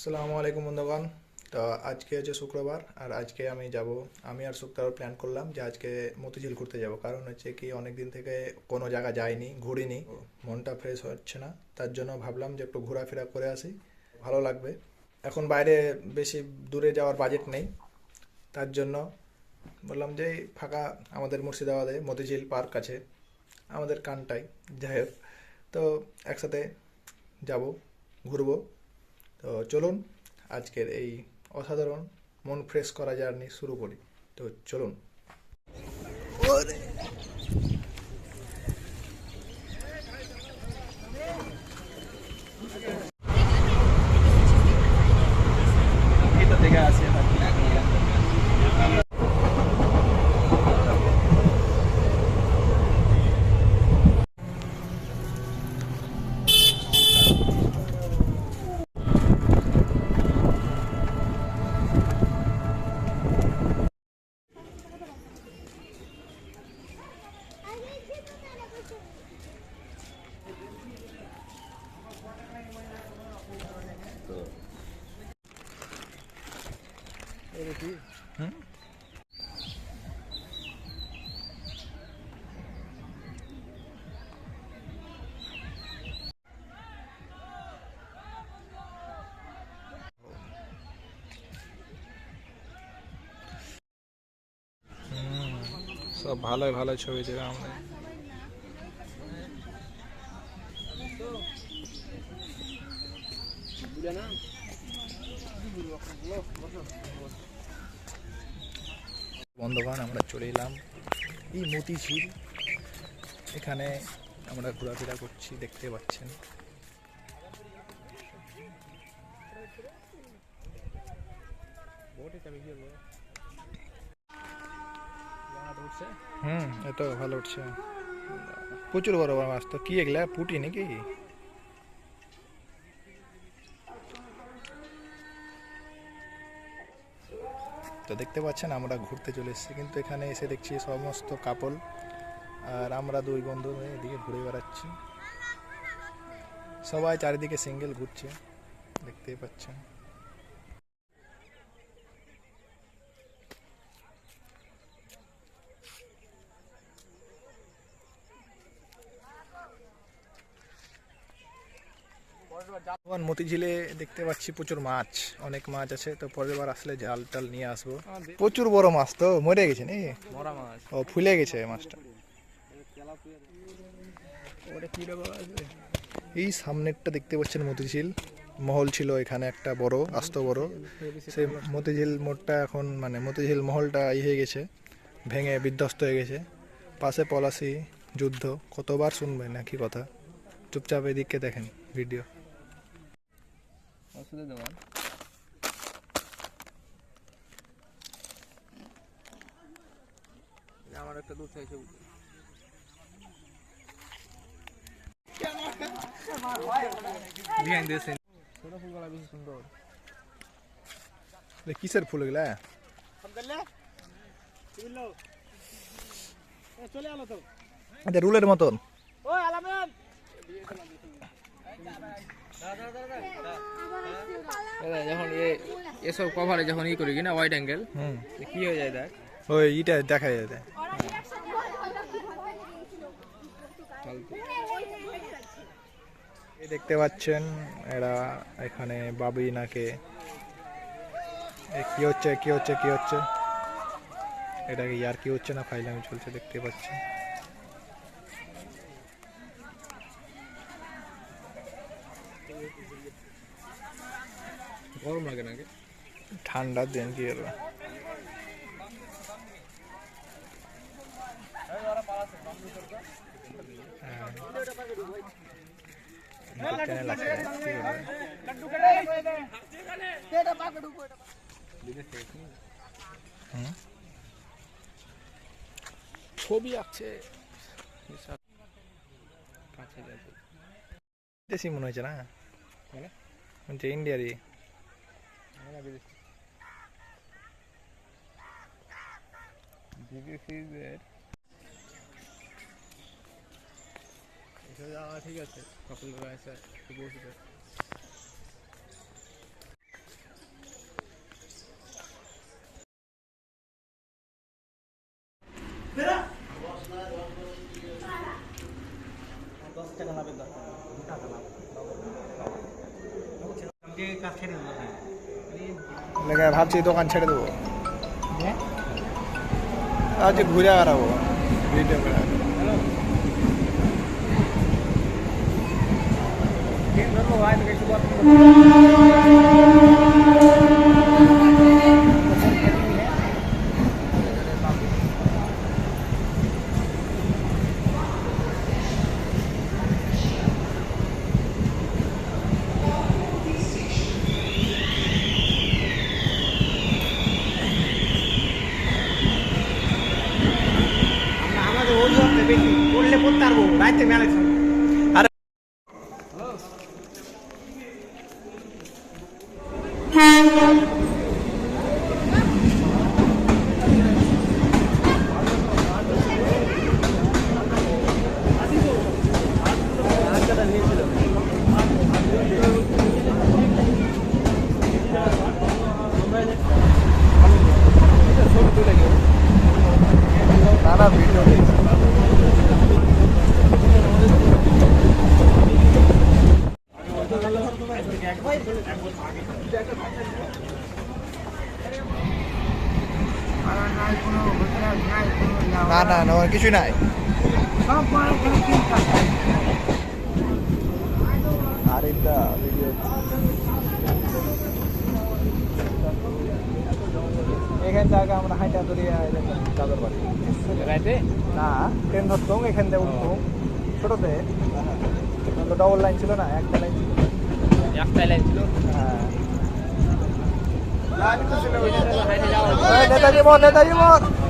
আসসালামু আলাইকুম বন্ধুগণ। তো আজকে হচ্ছে শুক্রবার আর আজকে আমি যাব আমি আর শুক্রবার প্ল্যান করলাম যে আজকে মতিঝিল ঘুরতে যাব। কারণ হচ্ছে কি অনেক দিন থেকে কোনো জায়গা যাইনি ঘুরিনি মনটা ফ্রেশ হচ্ছে না। তার জন্য ভাবলাম যে একটু ঘোরাফেরা করে আসি ভালো লাগবে। এখন বাইরে বেশি দূরে যাওয়ার বাজেট নেই। তার জন্য বললাম যে এই ফাঁকা আমাদের মুর্শিদাবাদে মতিঝিল পার্ক আছে আমাদের কানটাই। যাই হোক তো একসাথে যাব ঘুরবো। তো চলুন আজকের এই অসাধারণ মন ফ্রেশ করা জার্নি শুরু করি। তো চলুন। সব ভালোই ভালো ছবি দেবে আমরা বন্ধুবান, আমরা চলে এলাম এই মতিঝিল। এখানে আমরা ঘোরাফেরা করছি, দেখতে পাচ্ছেন। হুম, এত ভালো উঠছে। প্রচুর বড় বড় মাছ তো, কি এগুলা, পুটি নাকি? তো দেখতে পাচ্ছেন আমরা ঘুরতে চলে এসেছি। কিন্তু এখানে এসে দেখছি সমস্ত কাপল আর আমরা দুই বন্ধু হয়ে এদিকে ঘুরে বেড়াচ্ছি। সবাই চারিদিকে সিঙ্গেল ঘুরছে, দেখতেই পাচ্ছেন। এখন মতিঝিলে দেখতে পাচ্ছি প্রচুর মাছ অনেক মাছ আছে তো পরের বার আসলে জাল টাল নিয়ে আসব। প্রচুর বড় মাছ তো মরে গেছে নি মরা মাছ। ও ফুলে গেছে মাছটা। এই সামনেরটা দেখতে পাচ্ছেন মতিঝিল। মহল ছিল এখানে একটা বড় আস্ত বড়। সেই মতিঝিল মোড়টা এখন মানে মতিঝিল মহলটা ই হয়ে গেছে ভেঙে বিধ্বস্ত হয়ে গেছে। পাশে পলাশি যুদ্ধ কতবার শুনবেন নাকি কথা। চুপচাপ এদিকে দেখেন ভিডিও। আমার একটা দুধ চাইছে বিহাইন্ড দিস ছোট ফুলগুলা বেশি সুন্দর। এ কিসের ফুল এগুলা? এটা রুলের মতন। দাদা। যখন এসব কভারে যখন ই করি কিনা ওয়াইড অ্যাঙ্গেল হুম। কি হয়ে যায় দেখ? ওই ইটা দেখা যায় ফালতু দেখতে পাচ্ছেন এরা এখানে বাবি নাকে। কি হচ্ছে কি হচ্ছে কি হচ্ছে? এটা কি আর কি হচ্ছে না ফাইলামি চলছে দেখতে পাচ্ছি। গরম লাগে নাকি ঠান্ডার দিন কি হলো? ছবি আঁকছে কাছে যাবে দেশি মনে হয়েছে না মানে? ইন্ডিয়ারই ঠিক আছে কখন আছে বসবে টাকা লাভের দরকার টাকা লাভ আমাকে কাজ ছেড়ে দেবো 내가 밥 제도간 차려도 네? 아주 구려하라고 미디엄을 하고 Hãy subscribe cho kênh Ghiền Mì Gõ Để không bỏ lỡ những video hấp dẫn করতে পারব রাইতে মেলা আরে না না ভিডিও না না না কিছু নাই। আর এটা ভিডিও এখান থেকে আমরা হাইটা ধরিয়া চাদর বাড়ি। রাইতে? না ট্রেন ধরতাম এখান থেকে উঠতাম ছোটতে। ডবল লাইন ছিল না একটা লাইন ছিল। একটাই লাইন ছিল? হ্যাঁ। 来来 dari mana?